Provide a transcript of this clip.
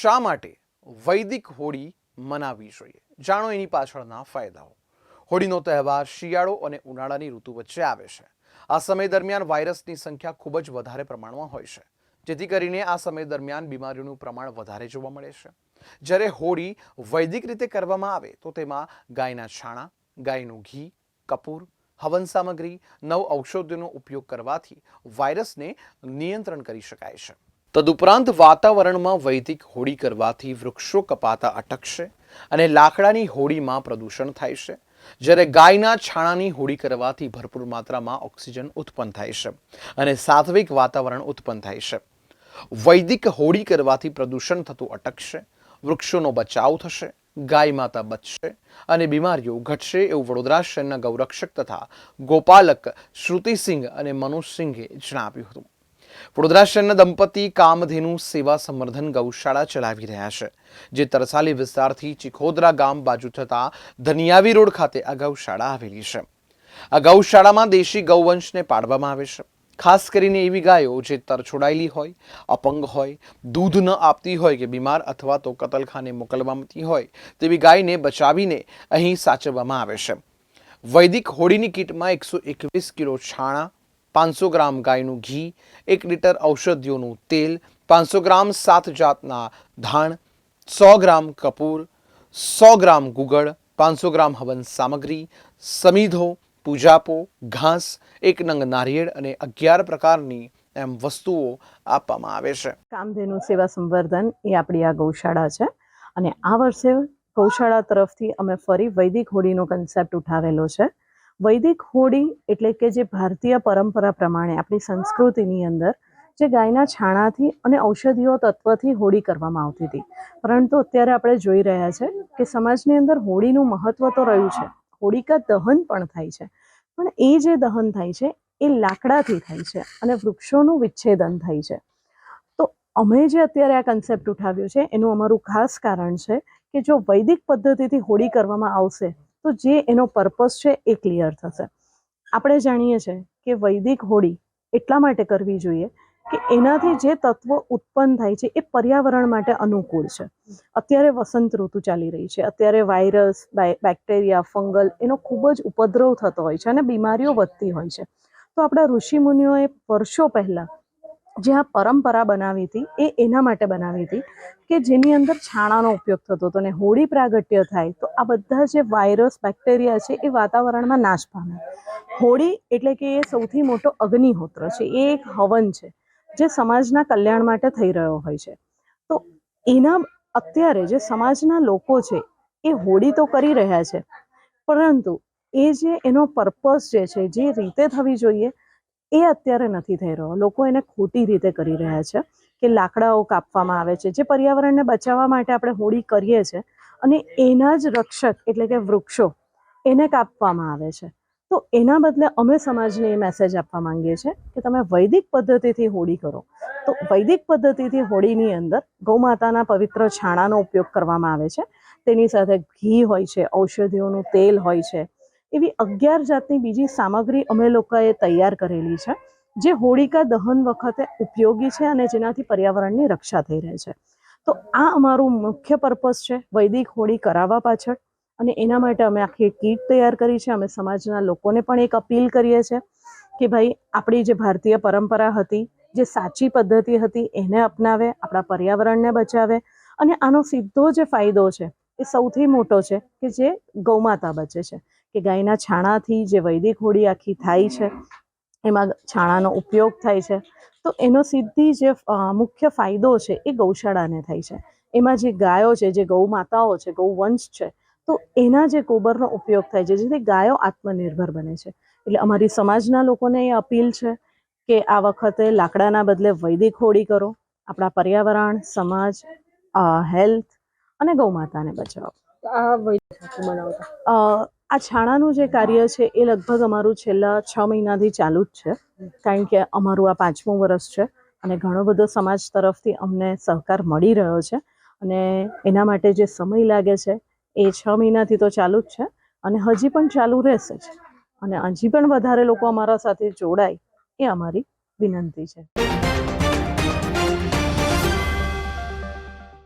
શા માટે વૈદિક હોળી મનાવવી જોઈએ? જાણો એની પાછળના ફાયદાઓ. હોળીનો તહેવાર શિયાળો અને ઉનાળાની ઋતુ વચ્ચે આવે છે. આ સમય દરમિયાન વાયરસની સંખ્યા ખૂબ જ વધારે પ્રમાણમાં હોય છે. જેથી કરીને આ સમય દરમિયાન બીમારીઓનું પ્રમાણ વધારે જોવા મળે છે. જ્યારે હોળી વૈદિક રીતે કરવામાં આવે, તો તેમાં ગાયના છાણા, ગાયનું ઘી, કપૂર, હવન સામગ્રી, નવ ઔષધિનો ઉપયોગ કરવાથી વાયરસને નિયંત્રણ કરી શકાય છે. તદુપરાંત વાતાવરણમાં વૈદિક હોળી કરવાથી વૃક્ષો કપાતા અટકશે અને લાકડાની હોળીમાં પ્રદૂષણ થાય છે. જ્યારે ગાયના છાણાની હોળી કરવાથી ભરપૂર માત્રામાં ઓક્સિજન ઉત્પન્ન થાય છે અને સાત્વિક વાતાવરણ ઉત્પન્ન થાય છે. વૈદિક હોળી કરવાથી પ્રદૂષણ થતું અટકશે, વૃક્ષોનો બચાવ થશે, ગાય માતા બચશે અને બીમારીઓ ઘટશે એવું વડોદરા શહેરના ગૌરક્ષક તથા ગોપાલક શ્રુતિસિંહ અને મનોજસિંહે જણાવ્યું હતું. વડોદરા દંપતી કામધેનુ સેવા સંવર્ધન ગૌશાળા ચલાવી રહ્યા છે, જે તરસાલી વિસ્તારથી ચિખોદરા ગામ બાજુ થતા ધનિયાવી રોડ ખાતે આ ગૌશાળા આવેલી છે. આ ગૌશાળામાં દેશી ગૌવંશને પાડવામાં આવે છે. ખાસ કરીને એવી ગાયો જે તરછોડાયેલી હોય, અપંગ હોય, દૂધ ન આપતી હોય કે બીમાર અથવા તો કતલખાને મોકલવામાં હોય, તેવી ગાયને બચાવીને અહીં સાચવવામાં આવે છે. વૈદિક હોળીની કીટમાં એકસો એકવીસ કિલો છાણા પાંચસો ગ્રામ ગાયનું ઘી, એક લીટર ઔષધિઓનું તેલ, પાંચસો ગ્રામ સાત જાતના ધાણ, સો ગ્રામ કપૂર, સો ગ્રામ ગુગળ, પાંચસો ગ્રામ હવન સામગ્રી, સમીધો, પૂજાપો, ઘાસ, એક નંગ નારિયેળ અને અગિયાર પ્રકારની એમ વસ્તુઓ આપવામાં આવે છે. કામધેનુ સેવા સંવર્ધન એ આપણી આ ગૌશાળા છે અને આ વર્ષે ગૌશાળા તરફથી અમે ફરી વૈદિક હોળીનો કન્સેપ્ટ ઉઠાવેલો છે. વૈદિક હોળી એટલે કે જે ભારતીય પરંપરા પ્રમાણે આપણી સંસ્કૃતિની અંદર જે ગાયના છાણાથી અને ઔષધિઓ તત્વથી હોળી કરવામાં આવતી હતી. પરંતુ અત્યારે આપણે જોઈ રહ્યા છે કે સમાજની અંદર હોળીનું મહત્વ તો રહ્યું છે. હોળિકા દહન પણ થાય છે. પણ એ જે દહન થાય છે, એ લાકડાથી થાય છે અને વૃક્ષોનું વિચ્છેદન થાય છે. તો અમે જે અત્યારે આ કન્સેપ્ટ ઉઠાવ્યો છે, એનું અમારું ખાસ કારણ છે કે જો વૈદિક પદ્ધતિથી હોળી કરવામાં આવશે તો જે એનો પર્પસ છે એ ક્લિયર થશે. આપણે જાણીએ છીએ કે વૈદિક હોળી એટલા માટે કરવી જોઈએ કે એનાથી જે તત્વો ઉત્પન્ન થાય છે એ પર્યાવરણ માટે અનુકૂળ છે. અત્યારે વસંત ઋતુ ચાલી રહી છે, અત્યારે વાયરસ બેક્ટેરિયા ફંગલ એનો ખૂબ જ ઉપદ્રવ થતો હોય છે અને બીમારીઓ વધતી હોય છે. તો આપણા ઋષિમુનિઓએ વર્ષો પહેલાં જે આ પરંપરા બનાવી હતી, એ એના માટે બનાવી હતી કે જેની અંદર છાણાનો ઉપયોગ થતો હતો અને હોળી પ્રાગટ્ય થાય, તો આ બધા જે વાયરસ, બેક્ટેરિયા છે, એ વાતાવરણમાં નાશ પામે. હોળી એટલે કે એ સૌથી મોટો અગ્નિહોત્ર છે, એ એક હવન છે, જે સમાજના કલ્યાણ માટે થઈ રહ્યો હોય છે. તો એના અત્યારે જે સમાજના લોકો છે, એ હોળી તો કરી રહ્યા છે, પરંતુ એ જે એનો પર્પસ જે છે, જે રીતે થવી જોઈએ એ અત્યારે નથી થઈ રહ્યો. લોકો એને ખોટી રીતે કરી રહ્યા છે કે લાકડાઓ કાપવામાં આવે છે, જે પર્યાવરણને બચાવવા માટે આપણે હોળી કરીએ છીએ અને એના જ રક્ષક એટલે કે વૃક્ષો એને કાપવામાં આવે છે. તો એના બદલે અમે સમાજને એ મેસેજ આપવા માંગીએ છીએ કે તમે વૈદિક પદ્ધતિથી હોળી કરો. તો વૈદિક પદ્ધતિથી હોળીની અંદર ગૌમાતાના પવિત્ર છાણાનો ઉપયોગ કરવામાં આવે છે. તેની સાથે ઘી હોય છે, ઔષધિઓનું તેલ હોય છે એવી અગિયાર જાતની બીજી સામગ્રી અમે લોકોએ તૈયાર કરેલી છે, જે હોળિકા દહન વખતે ઉપયોગી છે અને જેનાથી પર્યાવરણની રક્ષા થઈ રહે છે. તો આ અમારું મુખ્ય પર્પસ છે, વૈદિક હોળી કરાવવા પાછળ, અને એના માટે અમે આખી કીટ તૈયાર કરી છે. અમે સમાજના લોકોને પણ એક અપીલ કરીએ છીએ કે ભાઈ, આપણી જે ભારતીય પરંપરા હતી, જે સાચી પદ્ધતિ હતી, એને અપનાવે, આપણા પર્યાવરણને બચાવે, અને આનો સીધો જે ફાયદો છે, એ સૌથી મોટો છે કે જે ગૌમાતા બચે છે. કે ગાયના છાણાથી જે વૈદિક હોળી આખી થાય છે એમાં છાણાનો ઉપયોગ થાય છે તો એનો સીધી જે મુખ્ય ફાયદો છે એ ગૌશાળાને થાય છે. એમાં જે ગાયો છે જે ગૌ માતાઓ છે ગૌવંશ છે તો એના જે ગોબરનો ઉપયોગ થાય છે જેથી ગાયો આત્મનિર્ભર બને છે. એટલે અમારી સમાજના લોકોને એ અપીલ છે કે આ વખતે લાકડાના બદલે વૈદિક હોળી કરો આપણા પર્યાવરણ સમાજ હેલ્થ અને ગૌમાતાને બચાવો. આ આ છાણાનું જે કાર્ય છે એ લગભગ અમારું છેલ્લા છ મહિનાથી ચાલુ જ છે. કારણ કે અમારું આ પાંચમું વર્ષ છે અને ઘણો બધો સમાજ તરફથી અમને સહકાર મળી રહ્યો છે અને એના માટે જે સમય લાગે છે એ છ મહિનાથી તો ચાલુ જ છે અને હજી પણ ચાલુ રહેશે જ. અને હજી પણ વધારે લોકો અમારા સાથે જોડાય એ અમારી વિનંતી છે.